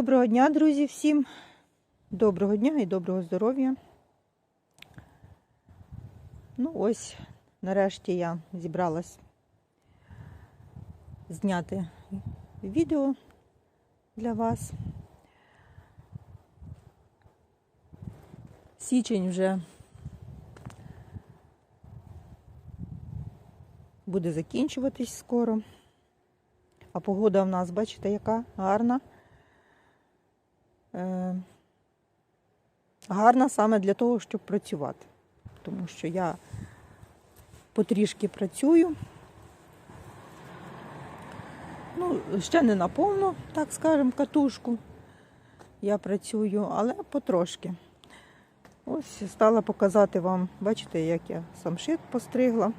Доброго дня, друзі, всім. Доброго дня і доброго здоров'я. Ну, ось, нарешті я зібралась зняти відео для вас. Січень вже буде закінчуватись скоро. А погода в нас, бачите, яка гарна. Е, гарна саме для того, щоб працювати. Тому що я потрішки працюю. Ну, ще не наповну, так скажемо, катушку. Я працюю, але потрошки. Ось стала показати вам, бачите, як я самшит постригла.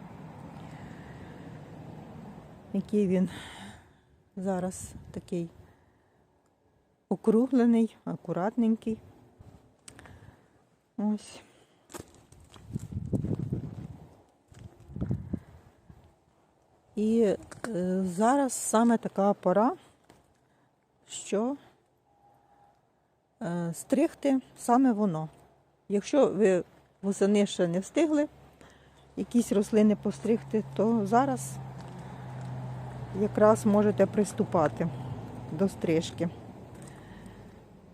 Який він зараз такий округлений, акуратненький. Ось. І е, зараз саме така пора, що е, стригти саме воно. Якщо ви восени ще не встигли якісь рослини постригти, то зараз якраз можете приступати до стрижки.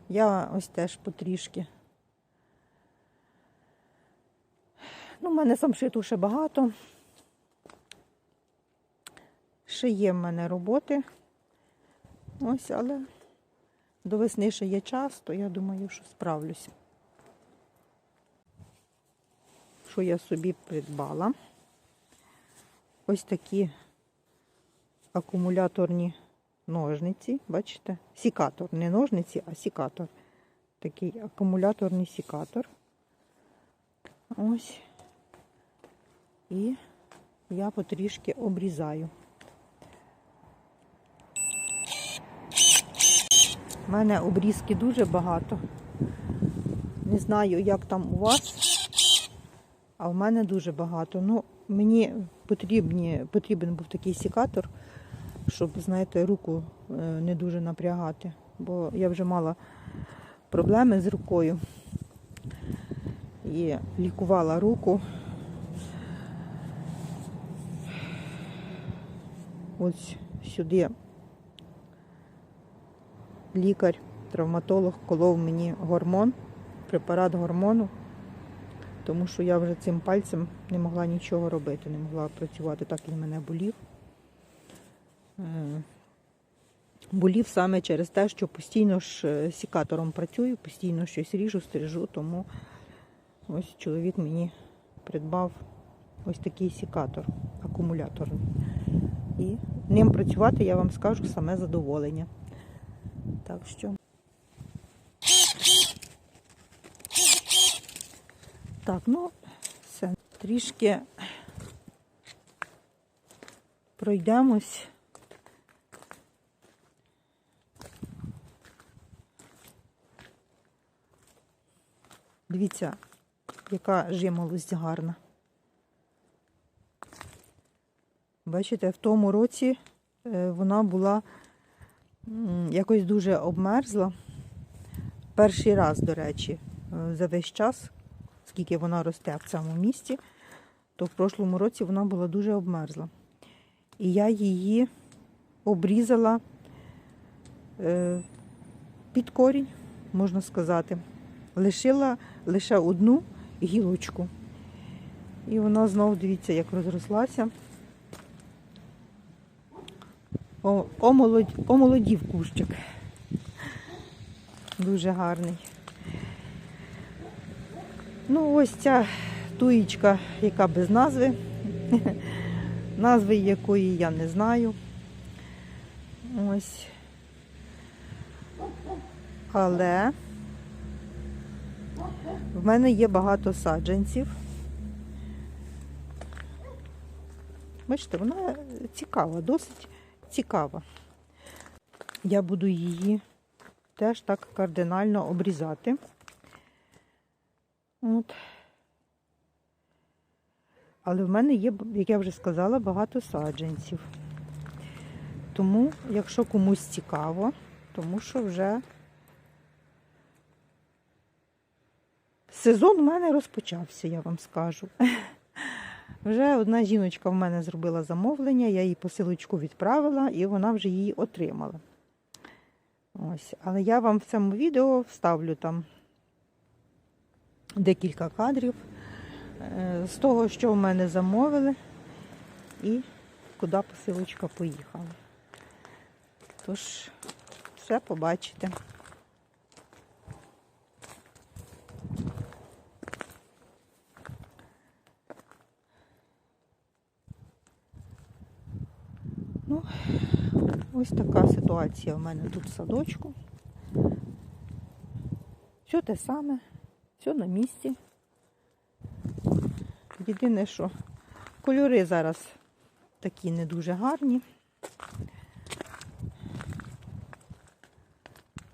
Я ось теж потрішки. Ну, в мене самшиту ще багато. Ще є в мене роботи. Ось, але до весни ще є час, то я думаю, що справлюсь. Що я собі придбала? Ось такі акумуляторні ножниці, бачите? Сікатор, не ножниці, а сікатор. Такий акумуляторний сікатор. Ось. І я потрішки обрізаю. У мене обрізки дуже багато. Не знаю, як там у вас, а в мене дуже багато. Ну, мені потрібні, потрібен був такий сікатор, щоб, знаєте, руку е, не дуже напрягати, бо я вже мала проблеми з рукою і лікувала руку. Ось сюди лікар, травматолог колов мені гормон, препарат гормону, тому що я вже цим пальцем не могла нічого робити, не могла працювати, так він мене болів. Болів саме через те, що постійно ж е, сікатором працюю, постійно щось ріжу, стрижу, тому ось чоловік мені придбав ось такий сікатор акумуляторний. І ним працювати, я вам скажу, саме задоволення. Так що. Так, ну, все. Трішки пройдемось. Дивіться, яка жимолость гарна. Бачите, в тому році е, вона була якось дуже обмерзла. Перший раз, до речі, е, за весь час, скільки вона росте в цьому місті, то в прошлому році вона була дуже обмерзла. І я її обрізала е, під корінь, можна сказати. Лишила лише одну гілочку. І вона знову, дивіться, як розрослася. О, омолодь, омолодів кущик. Дуже гарний. Ну, ось ця туїчка, яка без назви. Назви якої я не знаю. Ось. Але в мене є багато саджанців. Бачите, вона цікава, досить цікава. Я буду її теж так кардинально обрізати. От. Але в мене є, як я вже сказала, багато саджанців. Тому, якщо комусь цікаво, тому що вже сезон в мене розпочався, я вам скажу. Вже одна жіночка в мене зробила замовлення, я їй посилочку відправила і вона вже її отримала. Ось. Але я вам в цьому відео вставлю там декілька кадрів е, з того, що в мене замовили і куди посилочка поїхала. Тож, все побачите. Ну, ось така ситуація в мене тут в садочку. Все те саме, все на місці. Єдине, що кольори зараз такі не дуже гарні.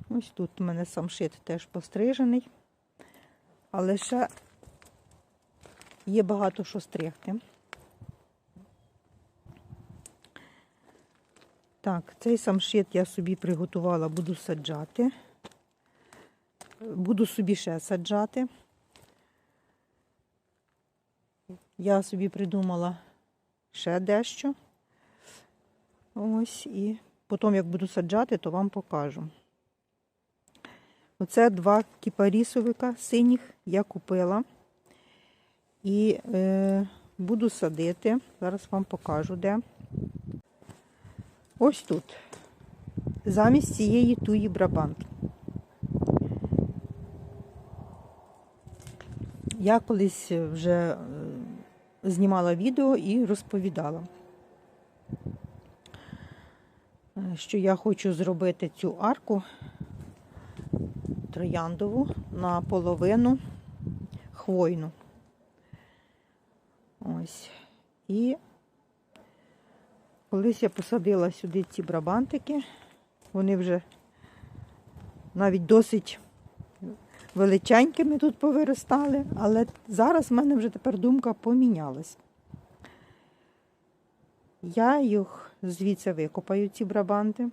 Ось тут у мене самшит теж пострижений, але ще є багато що стригти. Так, цей самшит я собі приготувала, буду саджати. Буду собі ще саджати. Я собі придумала ще дещо. Ось, і потім, як буду саджати, то вам покажу. Оце два кіпарісовика синіх я купила. І е, буду садити. Зараз вам покажу де. Ось тут. Замість цієї туї брабанки. Я колись вже е, знімала відео і розповідала, е, що я хочу зробити цю арку трояндову наполовину хвойну. Ось. І колись я посадила сюди ці брабантики, вони вже навіть досить величенькими тут повиростали, але зараз в мене вже тепер думка помінялась. Я їх звідси викопаю, ці брабанти.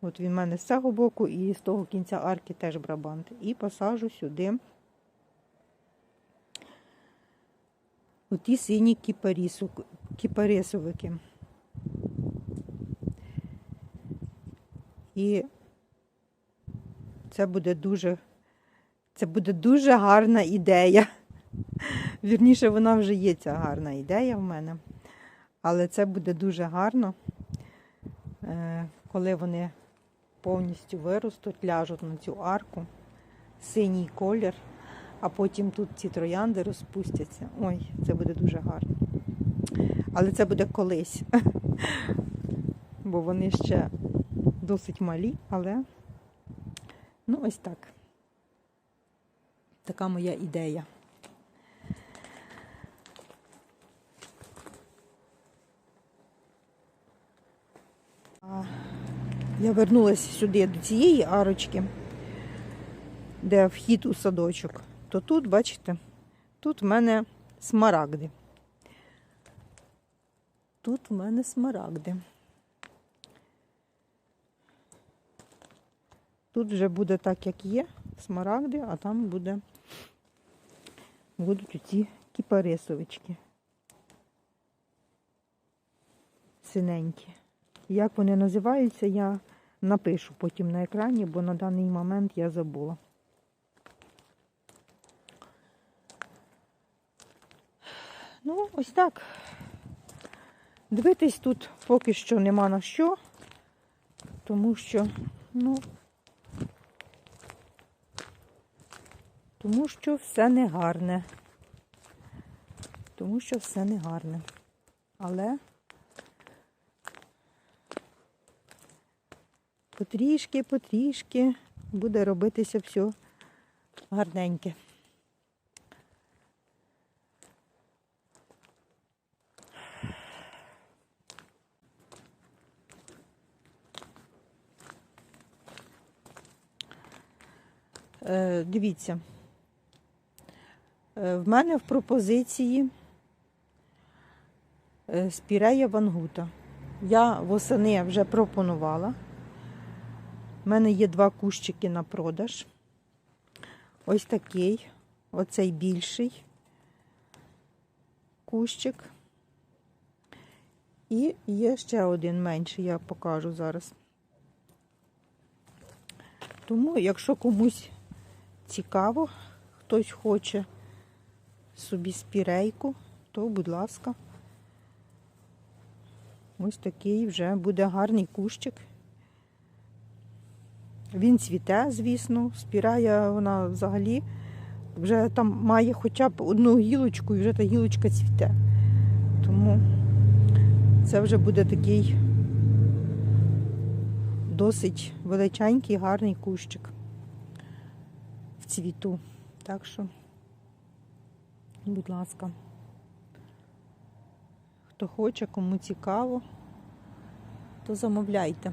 От він в мене з цього боку і з того кінця арки теж брабанти. І посажу сюди оті сині кіпарісу- І це буде дуже, це буде дуже гарна ідея. Вірніше, вона вже є ця гарна ідея в мене. Але це буде дуже гарно, е, коли вони повністю виростуть, ляжуть на цю арку, синій колір, а потім тут ці троянди розпустяться. Ой, це буде дуже гарно. Але це буде колись. Бо вони ще досить малі, але ну ось так. Така моя ідея. Я вернулася сюди до цієї арочки, де вхід у садочок. То тут, бачите, тут в мене смарагди. Тут в мене смарагди. Тут вже буде так, як є, смарагди, а там буде, будуть оці кіпарисовички. Синенькі. Як вони називаються, я напишу потім на екрані, бо на даний момент я забула. Ну, ось так. Дивитись тут поки що нема на що, тому що, ну, тому що все не гарне. Тому що все не гарне. Але потрішки, потрішки буде робитися все гарненьке. Е, дивіться, в мене в пропозиції е, спірея вангута. Я восени вже пропонувала. У мене є два кущики на продаж. Ось такий. оцей більший кущик. І є ще один менший, я покажу зараз. Тому, якщо комусь цікаво, хтось хоче собі спірейку, то, будь ласка, ось такий вже буде гарний кущик. Він цвіте, звісно, спірая вона взагалі вже там має хоча б одну гілочку і вже та гілочка цвіте. Тому це вже буде такий досить величенький, гарний кущик в цвіту. Так що, будь ласка, хто хоче, кому цікаво, то замовляйте.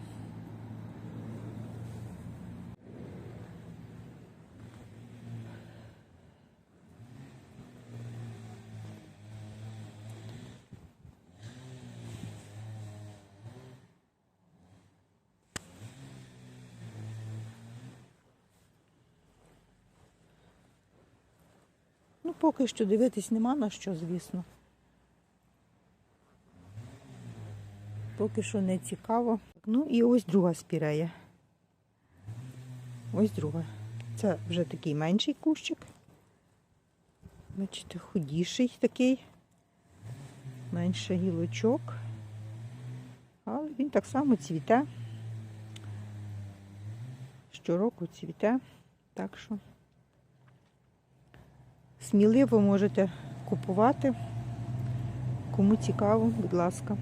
Поки що дивитись нема на що, звісно. Поки що не цікаво. Ну і ось друга спірея. Ось друга. Це вже такий менший кущик. Бачите, худіший такий. Менше гілочок. Але він так само цвіте. Щороку цвіте. Так що сміливо можете купувати. Кому цікаво, будь ласка.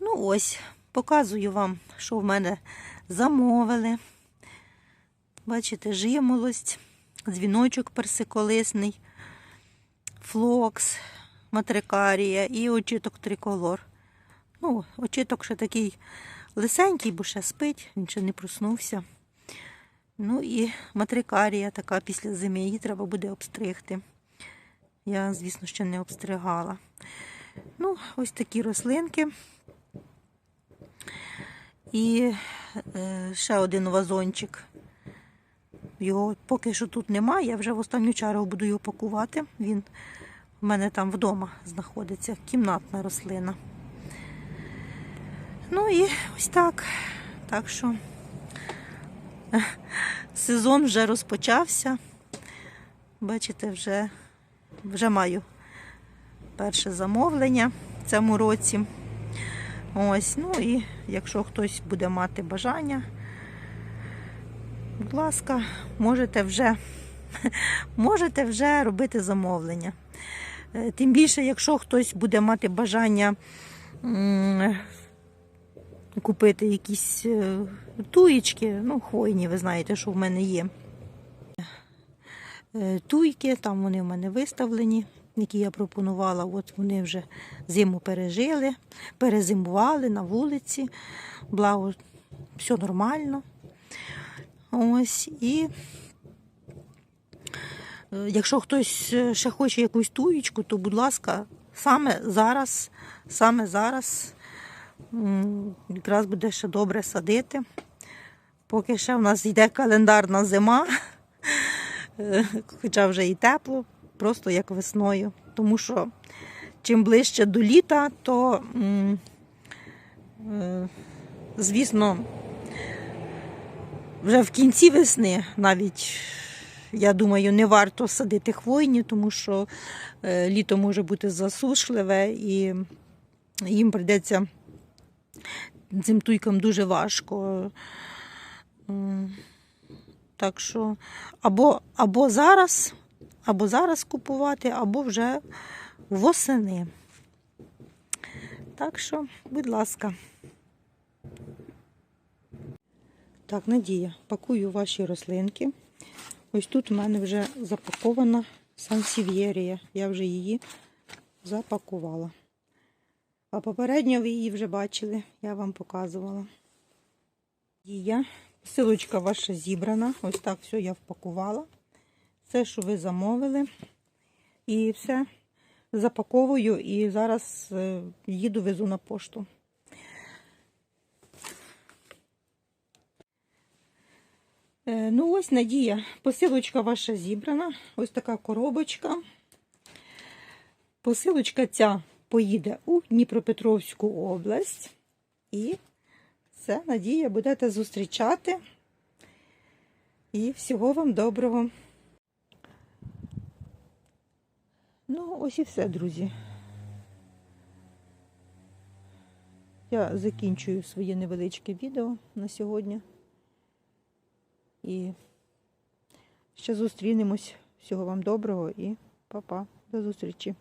Ну ось, показую вам, що в мене замовили. Бачите, жимолость, дзвіночок персиколисний, флокс, матрикарія і очіток триколор. Ну, очіток ще такий лисенький, бо ще спить, він ще не проснувся. Ну і матрикарія така після зими, її треба буде обстригти. Я, звісно, ще не обстригала. Ну, ось такі рослинки. І е, ще один вазончик. Його поки що тут немає, я вже в останню чергу буду його пакувати. Він в мене там вдома знаходиться, кімнатна рослина. Ну і ось так. Так що сезон вже розпочався. Бачите, вже, вже маю перше замовлення в цьому році. Ось, ну і якщо хтось буде мати бажання, будь ласка, можете вже, можете вже робити замовлення. Е, Тим більше, якщо хтось буде мати бажання купити якісь е, туєчки, ну, хвойні, ви знаєте, що в мене є. Е, Туйки, там вони в мене виставлені, які я пропонувала. От вони вже зиму пережили, перезимували на вулиці. Благо, все нормально. Ось і е, якщо хтось ще хоче якусь туєчку, то, будь ласка, саме зараз, саме зараз якраз буде ще добре садити. Поки ще в нас йде календарна зима, хоча вже і тепло, просто як весною. Тому що чим ближче до літа, то, е, звісно, вже в кінці весни навіть, я думаю, не варто садити хвойні, тому що е, літо може бути засушливе і їм прийдеться цим туйкам дуже важко. Так що або, або зараз, або зараз купувати, або вже восени. Так що, будь ласка. Так, Надія, пакую ваші рослинки. Ось тут у мене вже запакована сансів'єрія. Я вже її запакувала. А попередньо ви її вже бачили, я вам показувала. Дія. Силочка ваша зібрана. Ось так все я впакувала. Все, що ви замовили. І все запаковую і зараз е, їду везу на пошту. Е, Ну, ось Надія, посилочка ваша зібрана. Ось така коробочка. Посилочка ця поїде у Дніпропетровську область. І все, Надія, будете зустрічати. І всього вам доброго. Ну, ось і все, друзі. Я закінчую своє невеличке відео на сьогодні. І ще зустрінемось. Всього вам доброго і па-па. До зустрічі.